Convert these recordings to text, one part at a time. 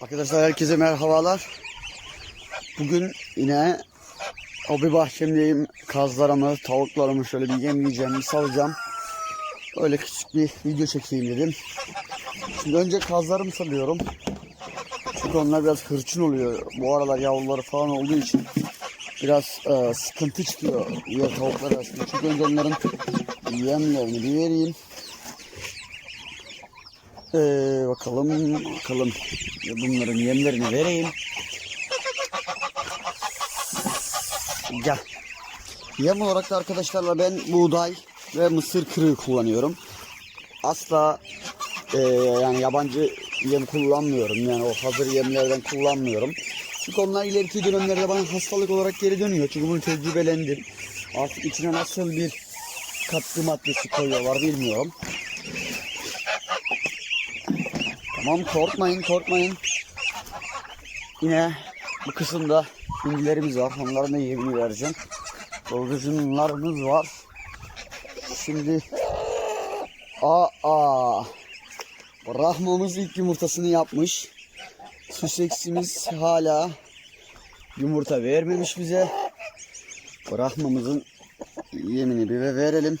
Arkadaşlar herkese merhabalar. Bugün yine hobi bahçemdeyim. Kazlarımı, tavuklarımı şöyle bir yemleyeceğim, bir salacağım. Öyle küçük bir video çekeyim dedim. Şimdi önce kazlarımı salıyorum. Çünkü onlar biraz hırçın oluyor. Bu aralar yavruları falan olduğu için biraz e, sıkıntı çıkıyor diğer tavuklar arasında. Çünkü önce onların yemlerini bir vereyim. Ee, bakalım bakalım bunların yemlerini vereyim. Gel. Yem olarak da arkadaşlarla ben buğday ve mısır kırığı kullanıyorum. Asla e, yani yabancı yem kullanmıyorum. Yani o hazır yemlerden kullanmıyorum. Çünkü onlar ileriki dönemlerde bana hastalık olarak geri dönüyor. Çünkü bunu tecrübelendim. Artık içine nasıl bir katkı maddesi koyuyorlar bilmiyorum. Tamam korkmayın korkmayın. Yine bu kısımda hindilerimiz var. Onların da yemini vereceğim. Bıldırcınlarımız var. Şimdi aa Rahmamız ilk yumurtasını yapmış. Süseksimiz hala yumurta vermemiş bize. Rahmamızın yemini bir verelim.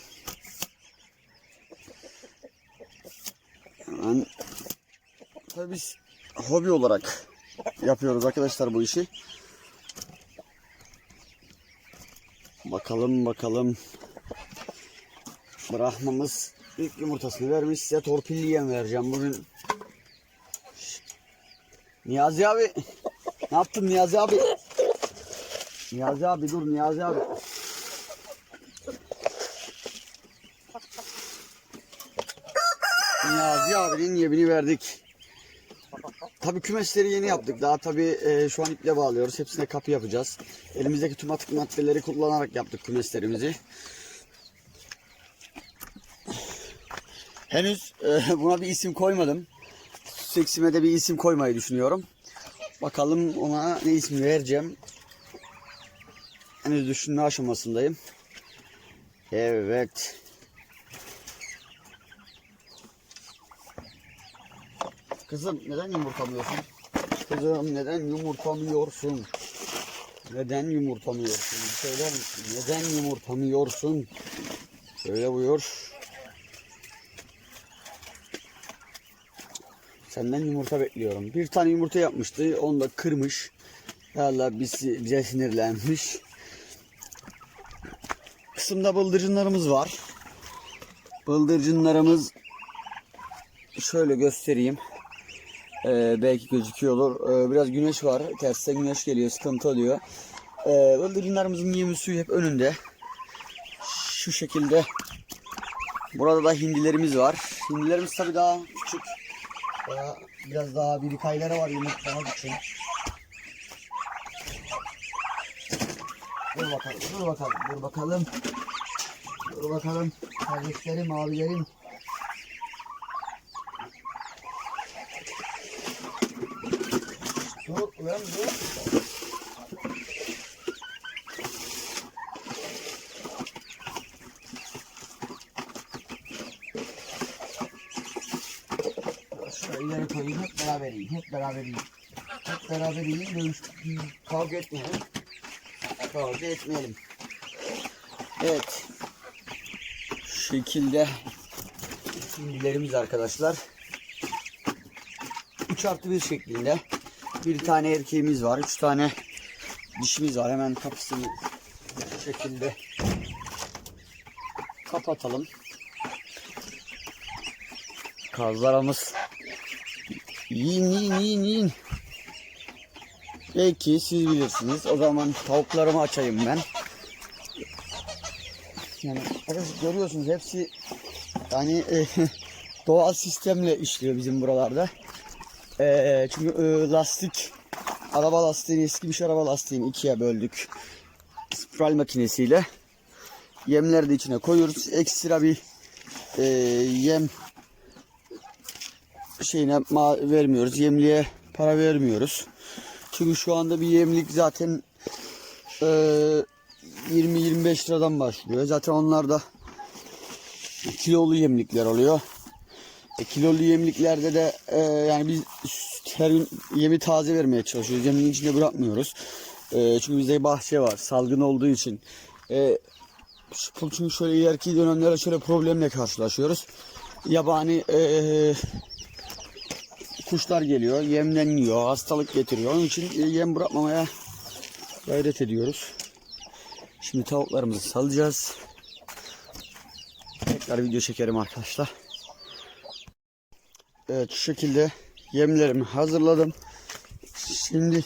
Tabii biz hobi olarak yapıyoruz arkadaşlar bu işi. Bakalım bakalım. Brahmamız ilk yumurtasını vermiş. Size torpilli yem vereceğim bugün. Niyazi abi. Ne yaptın Niyazi abi? Niyazi abi dur Niyazi abi. Niyazi abinin yemini verdik. Tabii kümesleri yeni yaptık. Daha tabii e, şu an iple bağlıyoruz. Hepsine kapı yapacağız. Elimizdeki tüm atık maddeleri kullanarak yaptık kümeslerimizi. Henüz e, buna bir isim koymadım. Seksime de bir isim koymayı düşünüyorum. Bakalım ona ne ismi vereceğim. Henüz düşünme aşamasındayım. Evet. Kızım neden yumurtamıyorsun? Kızım neden yumurtamıyorsun? Neden yumurtamıyorsun? Söyler misin? Neden yumurtamıyorsun? Söyle buyur. Senden yumurta bekliyorum. Bir tane yumurta yapmıştı. Onu da kırmış. Valla bizi, bize sinirlenmiş. Kısımda bıldırcınlarımız var. Bıldırcınlarımız şöyle göstereyim. Ee, belki gözüküyordur. Ee, biraz güneş var. Terste güneş geliyor. Sıkıntı oluyor. Ee, bıldırcınlarımızın yemi suyu hep önünde. Şu şekilde. Burada da hindilerimiz var. Hindilerimiz tabii daha küçük. Daha, biraz daha bir kayları var yumurtlamak için. Dur bakalım, dur bakalım, dur bakalım. Dur bakalım. Kardeşlerim, abilerim. Ulan dur. Şöyle koyayım hep beraber yiyin. Hep beraber yiyin. Hep beraber yiyin. Dövüş, kavga etmeyelim. Kavga etmeyelim. Evet. Şu şekilde şimdilerimiz arkadaşlar. 3 artı 1 şeklinde. Bir tane erkeğimiz var. Üç tane dişimiz var. Hemen kapısını bu şekilde kapatalım. Kazlarımız yiyin yiyin yiyin yiyin. Peki siz bilirsiniz. O zaman tavuklarımı açayım ben. Yani görüyorsunuz hepsi yani e, doğal sistemle işliyor bizim buralarda. Ee, çünkü e, lastik araba lastiğini eskimiş araba lastiğini ikiye böldük. Spiral makinesiyle. Yemleri de içine koyuyoruz. Ekstra bir e, yem şeyine vermiyoruz. Yemliğe para vermiyoruz. Çünkü şu anda bir yemlik zaten e, 20-25 liradan başlıyor. Zaten onlar da kilolu yemlikler oluyor. E, kilolu yemliklerde de e, yani biz her gün yemi taze vermeye çalışıyoruz. Yemin içinde bırakmıyoruz. E, çünkü bizde bahçe var. Salgın olduğu için. E, çünkü şöyle ileriki dönemlerde şöyle problemle karşılaşıyoruz. Yabani e, kuşlar geliyor. Yemden yiyor. Hastalık getiriyor. Onun için e, yem bırakmamaya gayret ediyoruz. Şimdi tavuklarımızı salacağız. Tekrar video çekerim arkadaşlar. Evet şu şekilde yemlerimi hazırladım. Şimdi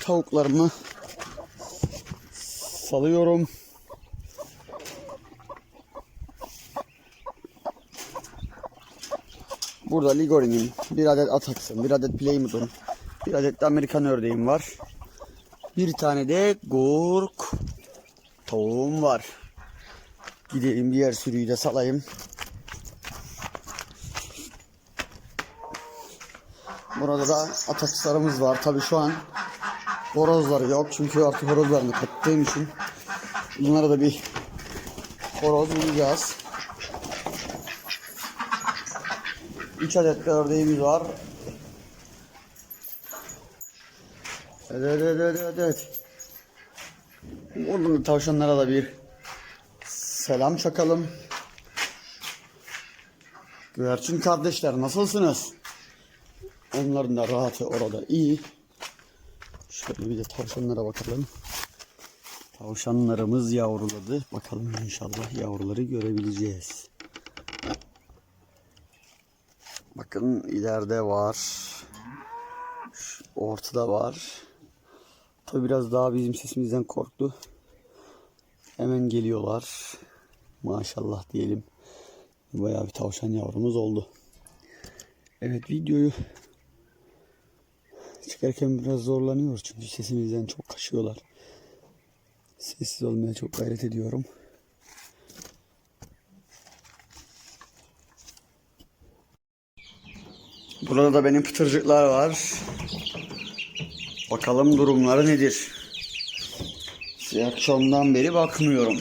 tavuklarımı salıyorum. Burada Ligori'nin bir adet Atax'ın, bir adet Plymouth'un, bir adet de Amerikan ördeğim var. Bir tane de gurk tavuğum var. Gideyim diğer sürüyü de salayım. Burada da atakslarımız var. Tabi şu an horozları yok. Çünkü artık horozlarını kattığım için bunlara da bir horoz bulacağız. 3 adet de ördeğimiz var. Evet evet evet evet. Buradan da tavşanlara da bir selam çakalım. Güvercin kardeşler nasılsınız? Onların da rahatı orada iyi. Şöyle bir de tavşanlara bakalım. Tavşanlarımız yavruladı. Bakalım inşallah yavruları görebileceğiz. Bakın ileride var. Şu ortada var. Tabi biraz daha bizim sesimizden korktu. Hemen geliyorlar. Maşallah diyelim. Bayağı bir tavşan yavrumuz oldu. Evet videoyu çıkarken biraz zorlanıyoruz çünkü sesimizden çok kaçıyorlar. Sessiz olmaya çok gayret ediyorum. Burada da benim pıtırcıklar var. Bakalım durumları nedir? Size akşamdan beri bakmıyorum.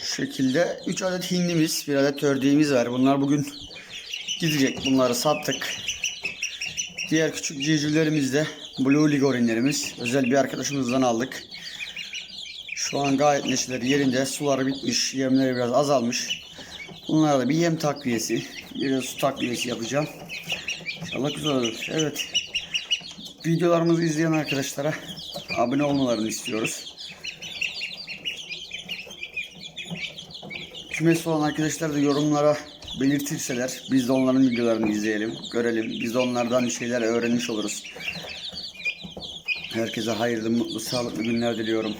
Şu şekilde 3 adet hindimiz, bir adet ördeğimiz var. Bunlar bugün gidecek. Bunları sattık. Diğer küçük civcivlerimiz de Blue Ligorinlerimiz. Özel bir arkadaşımızdan aldık. Şu an gayet neşeleri yerinde. Suları bitmiş. Yemleri biraz azalmış. Bunlara da bir yem takviyesi, bir de su takviyesi yapacağım. İnşallah güzel olur. Evet. Videolarımızı izleyen arkadaşlara abone olmalarını istiyoruz. Kümesi olan arkadaşlar da yorumlara belirtirseler biz de onların videolarını izleyelim, görelim. Biz de onlardan bir şeyler öğrenmiş oluruz. Herkese hayırlı, mutlu, sağlıklı günler diliyorum.